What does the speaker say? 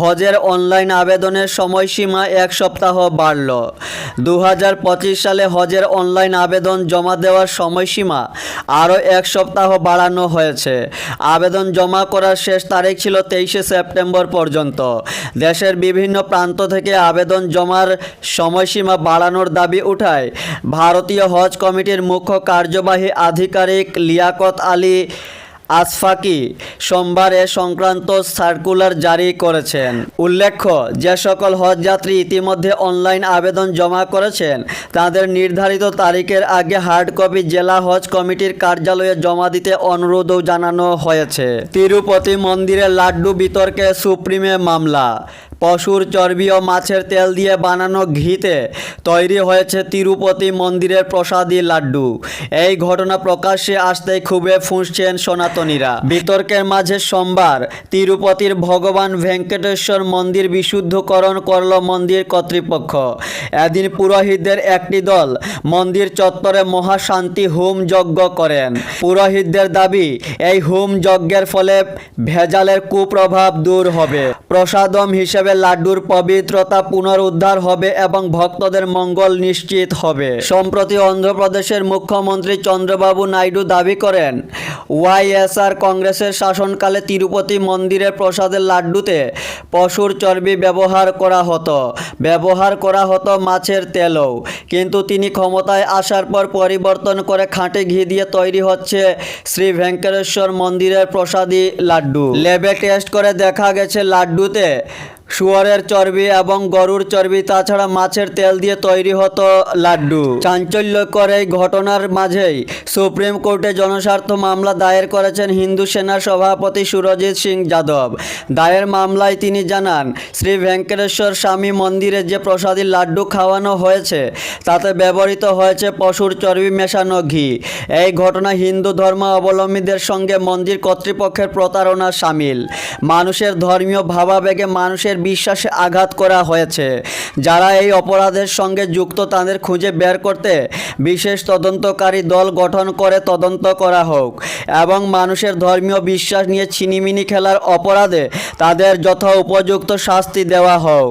হজের অনলাইন আবেদনের সময়সীমা এক সপ্তাহ বাড়ল। দু হাজার পঁচিশ সালে হজের অনলাইন আবেদন জমা দেওয়ার সময়সীমা আরও এক সপ্তাহ বাড়ানো হয়েছে। আবেদন জমা করার শেষ তারিখ ছিল তেইশে সেপ্টেম্বর পর্যন্ত। দেশের বিভিন্ন প্রান্ত থেকে আবেদন জমার সময়সীমা বাড়ানোর দাবি উঠায় ভারতীয় হজ কমিটির মুখ্য কার্যবাহী আধিকারিক লিয়াকত আলী আসফাকি সোমবার এ সংক্রান্ত সার্কুলার জারি করেছেন। উল্লেখ্য, যে সকল হজযাত্রী ইতিমধ্যে অনলাইন আবেদন জমা করেছেন, তাদের নির্ধারিত তারিখের আগে হার্ড কপি জেলা হজ কমিটির কার্যালয়ে জমা দিতে অনুরোধও জানানো হয়েছে। তিরুপতি মন্দিরে লাড্ডু বিতর্কে সুপ্রিমে মামলা পশুর চর্বি ও মাছের তেল দিয়ে বানানো ঘিতে তৈরি হয়েছে তিরুপতি মন্দিরের প্রসাদী লাড্ডু। এই ঘটনা প্রকাশ্যে আসতেই খুবই ফুঁসছেন সনাতনীরা। বিতর্কের মাঝে সোমবার তিরুপতির ভগবান ভেঙ্কটেশ্বর মন্দির বিশুদ্ধকরণ করল মন্দির কর্তৃপক্ষ। এদিন পুরোহিতদের একটি দল মন্দির চত্বরে মহাশান্তি হোম যজ্ঞ করেন। পুরোহিতদের দাবি, এই হোম যজ্ঞের ফলে ভেজালের কুপ্রভাব দূর হবে। প্রসাদম হিসেবে লাড্ডুর পবিত্রতা পুনরুদ্ধার হবে এবং ভক্তদের মঙ্গল নিশ্চিত হবে। সম্প্রতি অন্ধ্রপ্রদেশের মুখ্যমন্ত্রী চন্দ্রবাবু নাইডু দাবি করেন ওয়াইএসআর কংগ্রেসের শাসনকালে তিরুপতি মন্দিরের প্রসাদের লাড্ডুতে পশুর চর্বি ব্যবহার করা হতো। ব্যবহার করা হতো মাছের তেলও, কিন্তু তিনি ক্ষমতায় আসার পর পরিবর্তন করে খাঁটি ঘি দিয়ে তৈরি হচ্ছে শ্রী ভেঙ্কটেশ্বর মন্দিরের প্রসাদী লাড্ডু। ল্যাবে টেস্ট করে দেখা গেছে, লাড্ডুতে শুয়োরের চর্বি এবং গরুর চর্বি, তাছাড়া মাছের তেল দিয়ে তৈরি হতো লাড্ডু। চাঞ্চল্যকর এই ঘটনার মাঝেই সুপ্রিম কোর্টে জনস্বার্থ মামলা দায়ের করেছেন হিন্দু সেনার সভাপতি সুরজিৎ সিং যাদব। দায়ের মামলায় তিনি জানান, শ্রী ভেঙ্কটেশ্বর স্বামী মন্দিরে যে প্রসাদী লাড্ডু খাওয়ানো হয়েছে, তাতে ব্যবহৃত হয়েছে পশুর চর্বি মেশানো ঘি। এই ঘটনা হিন্দু ধর্ম অবলম্বীদের সঙ্গে মন্দির কর্তৃপক্ষের প্রতারণা সামিল। মানুষের ধর্মীয় ভাবাবেগে মানুষের বিশ্বাসে আঘাত করা হয়েছে। যারা এই অপরাধের সঙ্গে যুক্ত তাদের খুঁজে বের করতে বিশেষ তদন্তকারী দল গঠন করে তদন্ত করা হোক এবং মানুষের ধর্মীয় বিশ্বাস নিয়ে ছিনিমিনি খেলার অপরাধে তাদের যথা উপযুক্ত শাস্তি দেওয়া হোক।